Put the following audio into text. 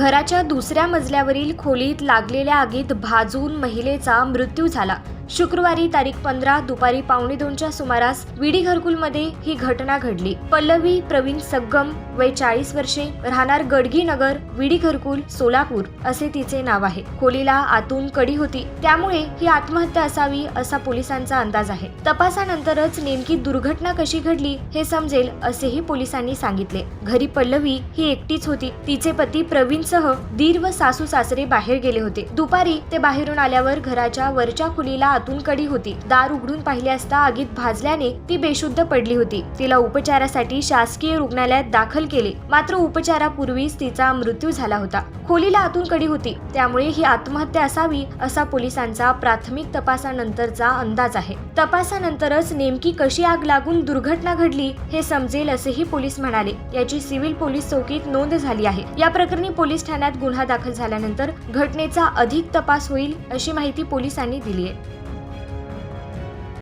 घराच्या दुसऱ्या मजल्यावरील खोलीत लागलेल्या आगीत भाजून महिलेचा मृत्यू झाला. शुक्रवारी तारीख पंधरा दुपारी पावणे दोनच्या सुमारास विडी घरकुलमध्ये ही घटना घडली. पल्लवी प्रवीण सग्गम वय चाळीस वर्षे राहणार गडगी नगर विडी घरकुल सोलापूर असे तिचे नाव आहे. खोलीला आतून कडी होती. त्यामुळे ही आत्महत्या असावी असा पोलिसांचा अंदाज आहे. तपासानंतरच नेमकी दुर्घटना कशी घडली हे समजेल असेही पोलिसांनी सांगितले. घरी पल्लवी ही एकटीच होती. तिचे पती प्रवीणसह दीर व सासू सासरे बाहेर गेले होते. दुपारी ते बाहेरून आल्यावर घराच्या वरच्या खोलीला आतून कडी होती. दार उघडून पाहिले असता आगीत भाजल्याने ती बेशुद्ध पडली होती. तिला उपचारासाठी शासकीय रुग्णालयात दाखल केले. मात्र उपचारापूर्वीच तिचा मृत्यू झाला होता. खोलीला आतून कडी होती. त्यामुळे ही आत्महत्या असावी असा पोलिसांचा प्राथमिक तपासानंतरचा अंदाज आहे. तपासानंतरच नेमकी कशी आग लागून दुर्घटना घडली हे समजेल असेही पोलीस म्हणाले. याची सिव्हिल पोलीस चौकीत नोंद झाली आहे. या प्रकरणी पोलीस ठाण्यात गुन्हा दाखल झाल्यानंतर घटनेचा अधिक तपास होईल अशी माहिती पोलिसांनी दिली आहे.